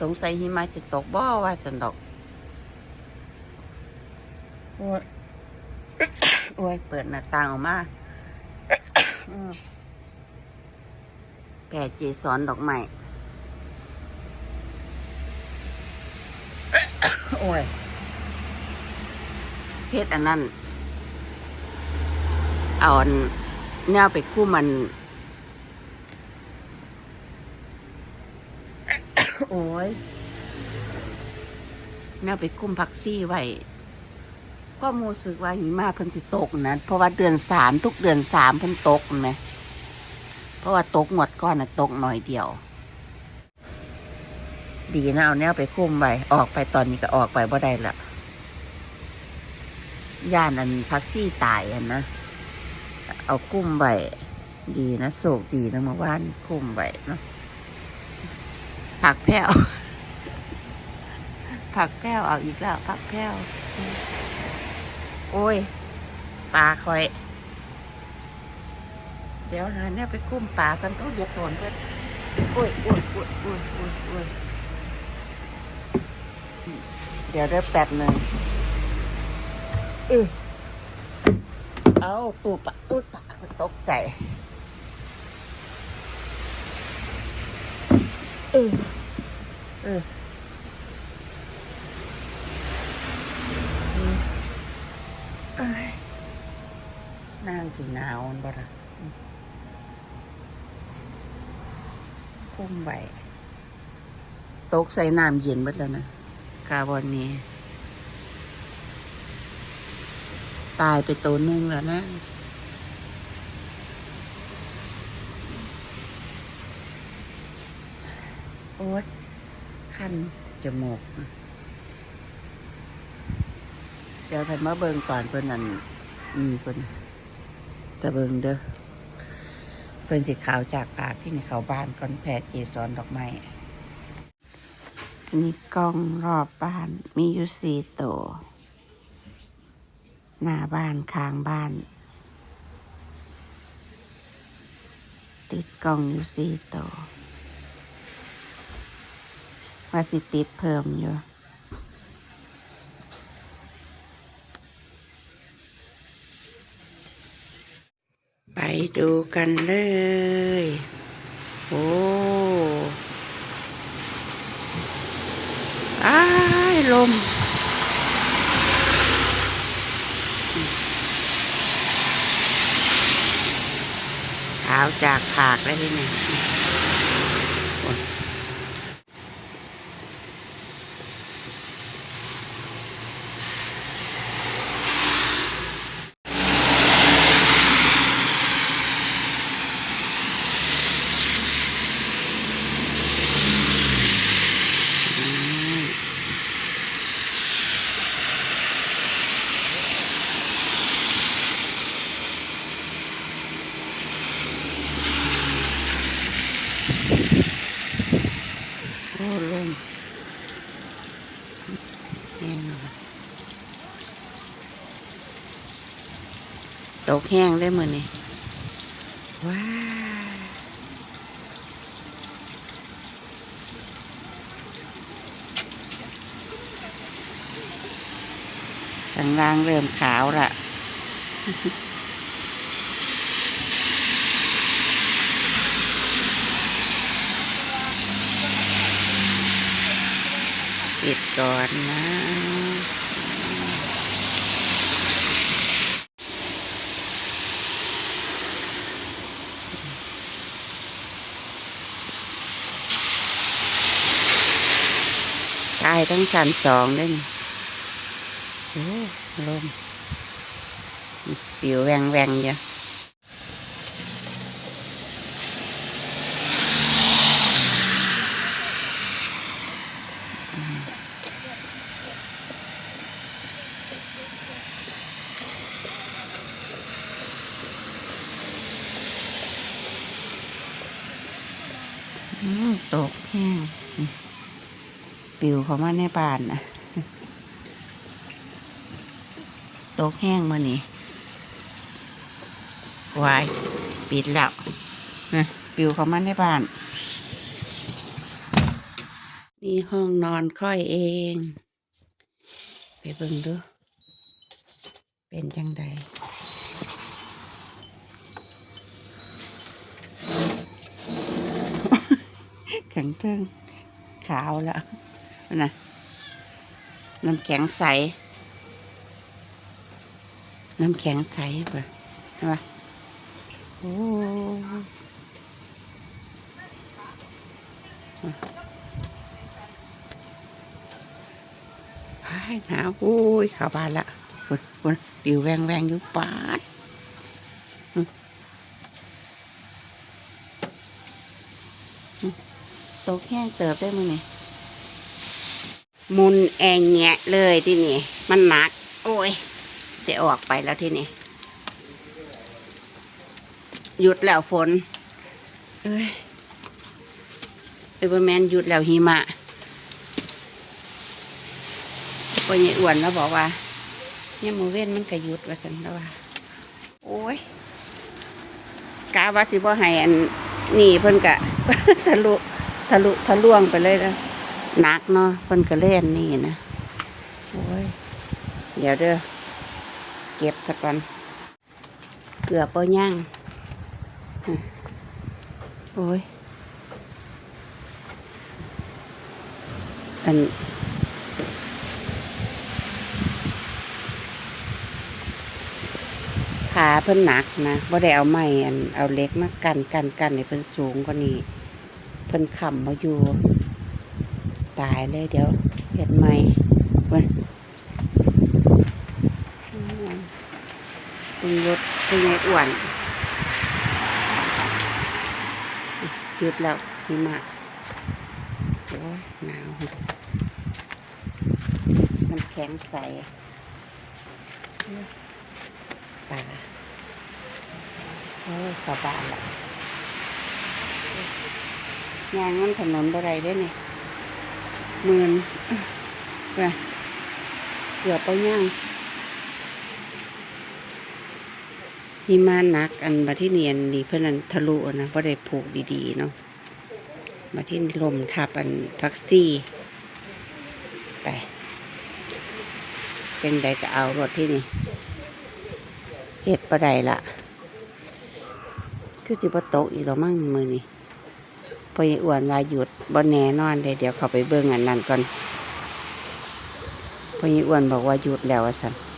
สงสัยหิมะจะตกบ่ว่าสันดอกโอ้ยโอ้ยเปิดหน้าต่างออกมาแผ่เจสอนดอกไม้โอ้ยเพชรอันนั้นเอาอันเนี่ยไปคู่มัน โอ้ยเนี่ยไปคุ้มพักซี่ไว้ก็มูสึกว่าหิมะเพิ่นสิตกนะเพราะว่าเดือนสามทุกเดือนสามเพิ่นตกนะเพราะว่าตกหมดก้อนนะตกหน่อยเดียว ดีนะเอาแนวไปคุ้มไว้ออกไปตอนนี้ก็ออกไปบ่ได้ละย่านอันพักซี่ตายอันนะเอาคุ้มไว้ดีนะโศกดีนะเมื่อวานคุ้มไว้เนาะ ผักแพ้ว ผักแพ้วเอาอีกแล้ว ผักแพ้ว โอ้ย ปลาคอย เดี๋ยวหาเนี่ยไปคุ้มปลากันต้องเหยียบโดนเพื่อนโอ้ยโอ้ยโอ้ยโอ้ยโอ้ยโอ้ยเดี๋ยวเริ่มแป๊บหนึ่งเออเอาตูปะตูปะตกใจ เออ เออเอ้ยนางสีหนาวนบ่ล่ะคุ้มไว้ตกใส่น้ำเย็นหมดแล้วนะกาบอนนี้ ตายไปตัวนึงแล้วนะโอ๊ย คันจมูก เดี๋ยวท่านมาเบิงก่อนเพิ่นนั่นมีเพิ่นแต่เบิงเด้อเพิ่นสิขาวจากปากที่ในเขาบ้านก่อนแผ่เจสอนดอกไม้อันนี้กล้องรอบบ้านมีอยู่สี่ตัวหน้าบ้านข้างบ้าน ติดกล้องอยู่สี่ตัว ว่าสิติดเพิ่มอยู่ไปดูกันเลย โอ้อ้ายลม ขาวจากผากแล้วที่นี่ โอ้ลมแห้งตกแห้งได้มือนี่ว้าวข้างล่างเริ่มขาวละ ปิดก่อนนะ ตายทั้งสันสองเลยโอ้ลมปิวแวงแวงๆอยู่อืม ตกแห้งปิวเขามาในบ้านนะตกแห้งมานี่วายปิดแล้วนะปิวเขามาในบ้าน นี่ห้องนอนค่อยเอง ไปเบิ่งดู เป็นจังใด แข็งเทิงขาวแล้วนะน้ำแข็งใส น้ำแข็งใสป่ะเห็นปะโอ้ายหนาวโอ้ยข้าบ้านละคุณคุณดิวแวงแวงอยู่ปาดอืมอืม ตกแห้งเติบได้มั้ยนี่มุนแองแงะเลยที่นี่ มันหนัก โอ้ยเดี๋ยวออกไปแล้วที่นี่ หยุดแล้วฝน เอ้ยเอเวอร์แมนหยุดแล้วหิมะปยายอ้วนแล้วบอกว่าเนี่ยามมือเว้นมันก็หยุดว่าสันแล้วว่า โอ้ยกาว่าสิบ่ให้อันนี่เพิ่นกะทะลุ ทะลุทะลวงไปเลยนะหนักเนาะเพิ่นก็เล่นนี่นะโอ้ยเดี๋ยวเด้อเก็บสักก่อนเกือบปย่างโอ้ยอันขาเพิ่นหนักนะบ่ได้เอาไม้อันเอาเล็กมากันกันกันให้เพิ่นสูงกว่านี้ เพิ่นค้ำมาอยู่ ตายเลยเดี๋ยวเฮ็ดใหม่เว้ยเป็นรถเป็นไงอ้วนหยุดแล้วหิมะโอ้ยหนาวน้ำแข็งใสป่าโอ้ยสบายและ ยางมันถนนอะไรได้เนี่ยหมื่นไปเกือบไปย่างหิมะหนักอันมาที่เนียนนี่เพื่อนันทะลุนะเพราะได้ผูกดีๆเนาะมาที่ลมทับอันพักซี่ ไปเป็นใดก็เอารถที่นี่เฮ็ดประไดละคือสิบโตกอีกแล้วมั่งมือนี่ พอยอ้วนว่าหยุดบ่แน่นอนเลยเดี๋ยวเขาไปเบิ่งอันนั้นก่อนพอยอ้วนบอกว่าหยุดแล้วสัน